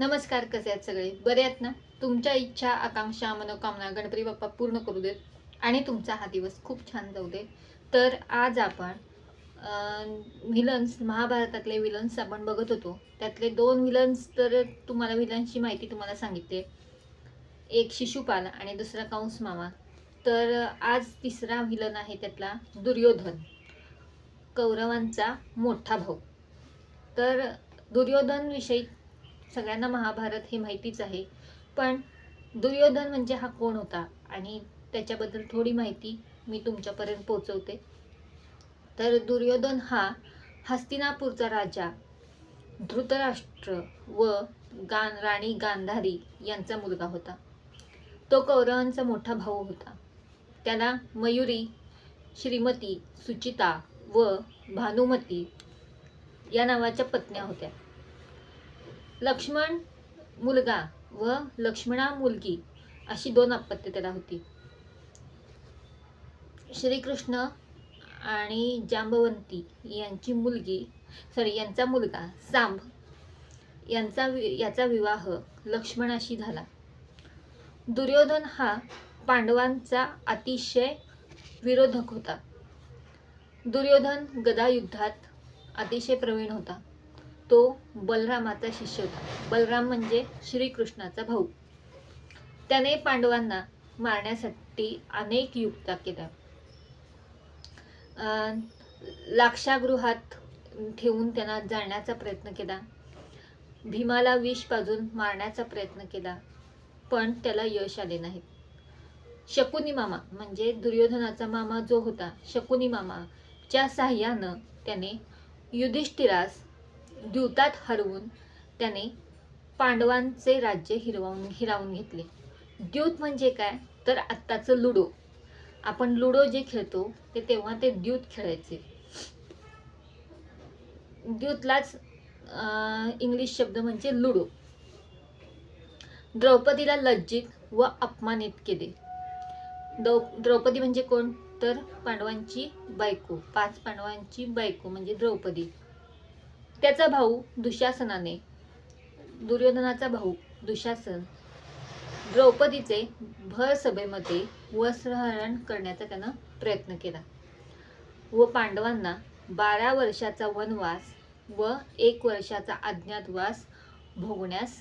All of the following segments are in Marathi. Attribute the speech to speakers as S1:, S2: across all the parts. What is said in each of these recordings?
S1: नमस्कार कसे आहेत सगळे बरे आहेत ना तुमच्या इच्छा आकांक्षा मनोकामना गणपती बाप्पा पूर्ण करू देत आणि तुमचा हा दिवस खूप छान जाऊ दे तर आज आपण विलन्स महाभारतातले विलन्स आपण बघत होतो त्यातले दोन विलन्स तर तुम्हाला विलन्सची माहिती तुम्हाला सांगितली एक शिशुपाल आणि दुसरा कंस मामा तर आज तिसरा विलन आहे त्यातला दुर्योधन कौरवांचा मोठा भाऊ तर दुर्योधनविषयी सगळ्यांना महाभारत हे माहितीच आहे पण दुर्योधन म्हणजे हा कोण होता आणि त्याच्याबद्दल थोडी माहिती मी तुमच्यापर्यंत पोचवते तर दुर्योधन हा हस्तिनापूरचा राजा धृतराष्ट्र व गान राणी गांधारी यांचा मुलगा होता तो कौरवांचा मोठा भाऊ होता त्याला मयुरी श्रीमती सुचिता व भानुमती या नावाच्या पत्न्या होत्या लक्ष्मण मुलगा व लक्ष्मणा मुलगी अशी दोन अपत्य त्याला होती श्रीकृष्ण आणि जांबवंती यांची मुलगी सॉरी यांचा मुलगा सांब यांचा याचा विवाह लक्ष्मणाशी झाला दुर्योधन हा पांडवांचा अतिशय विरोधक होता दुर्योधन गदायुद्धात अतिशय प्रवीण होता तो बलरामाचा शिष्य होता बलराम म्हणजे श्रीकृष्णाचा भाऊ त्याने पांडवांना मारण्यासाठी अनेक युक्त्या केल्या लाक्षागृहात ठेवून त्यांना जाळण्याचा प्रयत्न केला भीमाला विष पाजून मारण्याचा प्रयत्न केला पण त्याला यश आले नाही शकुनी मामा म्हणजे दुर्योधनाचा मामा जो होता शकुनी मामाच्या साह्यानं त्याने युधिष्ठिरास द्यूतात हरवून त्याने पांडवांचे राज्य हिरवावून हिरावून घेतले द्यूत म्हणजे काय तर आत्ताचं लुडो आपण लुडो जे खेळतो ते तेव्हा ते द्यूत खेळायचे द्यूतलाच इंग्लिश शब्द म्हणजे लुडो द्रौपदीला लज्जित व अपमानित केले द्रौपदी म्हणजे कोण तर पांडवांची बायको पाच पांडवांची बायको म्हणजे द्रौपदी त्याचा भाऊ दुशासनाने दुर्योधनाचा भाऊ दुशासन द्रौपदीचे भर सभेमध्ये वस्त्रहरण करण्याचा त्यानं प्रयत्न केला व पांडवांना बारा वर्षाचा वनवास व एक वर्षाचा अज्ञातवास भोगण्यास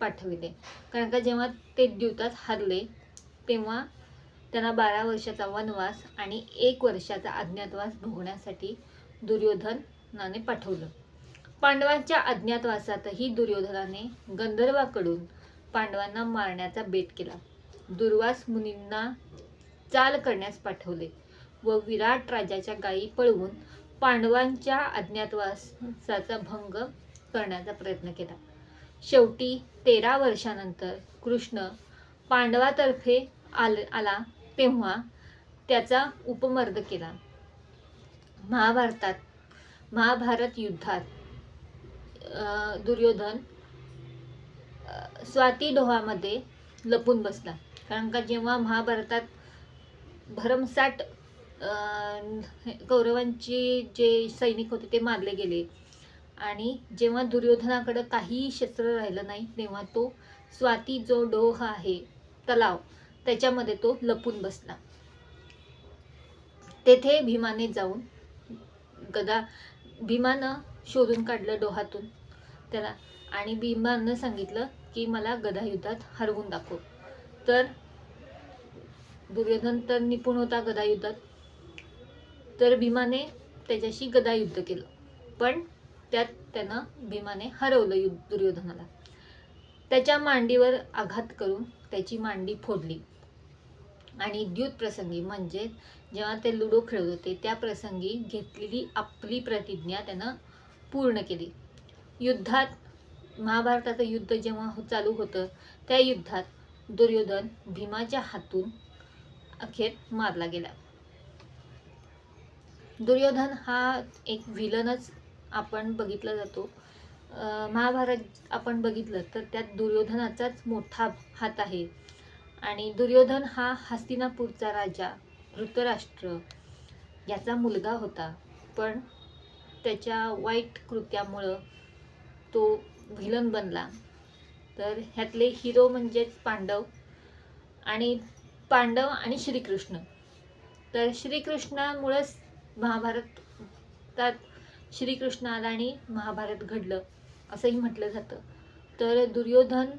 S1: पाठविले कारण का जेव्हा ते द्यूतात हरले तेव्हा त्यांना बारा वर्षाचा वनवास आणि एक वर्षाचा अज्ञातवास भोगण्यासाठी दुर्योधनाने पाठवलं पांडवांच्या अज्ञातवासातही दुर्योधनाने गंधर्वाकडून पांडवांना मारण्याचा बेत केला दुर्वास मुनींना चाल करण्यास पाठवले व विराट राजाच्या गायी पळवून पांडवांच्या अज्ञातवासाचा भंग करण्याचा प्रयत्न केला शेवटी तेरा वर्षानंतर कृष्ण पांडवातर्फे आल आला तेव्हा त्याचा उपमर्द केला महाभारतात महाभारत युद्धात दुर्योधन स्वाती डोहामध्ये लपून बसला कारण का जेव्हा महाभारतात भरमसाठ कौरवांची जे सैनिक होते ते मारले गेले आणि जेव्हा दुर्योधनाकडं काहीही शस्त्र राहिलं नाही तेव्हा तो स्वाती जो डोह आहे तलाव त्याच्यामध्ये तो लपून बसला तेथे भीमाने जाऊन गदा भीमानं शोधून काढलं डोहातून त्याला आणि भीमानं सांगितलं की मला गदायुद्धात हरवून दाखव तर दुर्योधन तर निपुण होता गदायुद्धात तर भीमाने त्याच्याशी गदायुद्ध केलं पण त्यात त्यानं भीमाने हरवलं युद्ध दुर्योधनाला त्याच्या मांडीवर आघात करून त्याची मांडी फोडली आणि द्युत प्रसंगी म्हणजे जेव्हा ते लुडो खेळत होते त्या प्रसंगी घेतलेली आपली प्रतिज्ञा त्यानं पूर्ण केली युद्धात महाभारताचं युद्ध जेव्हा हो-, चालू होतं त्या युद्धात दुर्योधन भीमाच्या हातून अखेर मारला गेला दुर्योधन हा एक विलनच आपण बघितला जातो महाभारत आपण बघितलं तर त्यात दुर्योधनाचाच मोठा हात आहे आणि दुर्योधन हा हस्तिनापूरचा राजा धृतराष्ट्र याचा मुलगा होता पण त्याच्या वाईट कृत्यामुळं तो व्हिलन बनला तर ह्यातले हिरो म्हणजेच पांडव आणि पांडव आणि श्रीकृष्ण तर श्रीकृष्णामुळंच महाभारतात श्रीकृष्ण आला आणि महाभारत घडलं असंही म्हटलं जातं तर दुर्योधन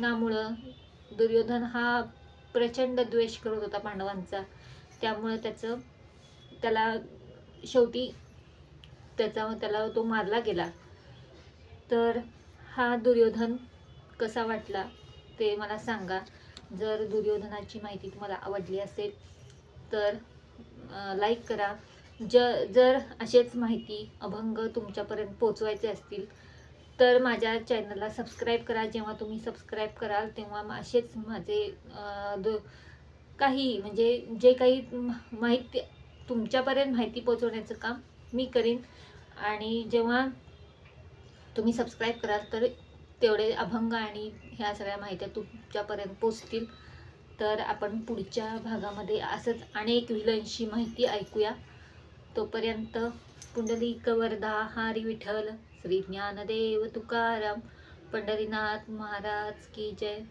S1: नामुळं दुर्योधन हा प्रचंड द्वेष करत होता पांडवांचा त्यामुळं त्याचं त्याला शेवटी त्याचा त्याला तो मारला गेला तर हा दुर्योधन कसा वाटला ते मला सांगा जर दुर्योधनाची माहिती तुम्हाला आवडली असेल तर लाईक करा ज जर असेच माहिती अभंग तुमच्यापर्यंत पोचवायचे असतील तर माझ्या चॅनलला सबस्क्राईब करा जेव्हा तुम्ही सबस्क्राईब कराल तेव्हा असेच माझे काही म्हणजे जे काही माहिती तुमच्यापर्यंत माहिती पोचवण्याचं काम मी करीन आणि जेव्हा तुम्ही सबस्क्राईब कराल तर तेवढे अभंग आणि ह्या सगळ्या माहित्या तुमच्यापर्यंत पोचतील तर आपण पुढच्या भागामध्ये असंच अनेक विलनशी माहिती ऐकूया तोपर्यंत पुंडलिक वर्धा हारी विठ्ठल श्री ज्ञानदेव तुकाराम पंढरीनाथ महाराज की जय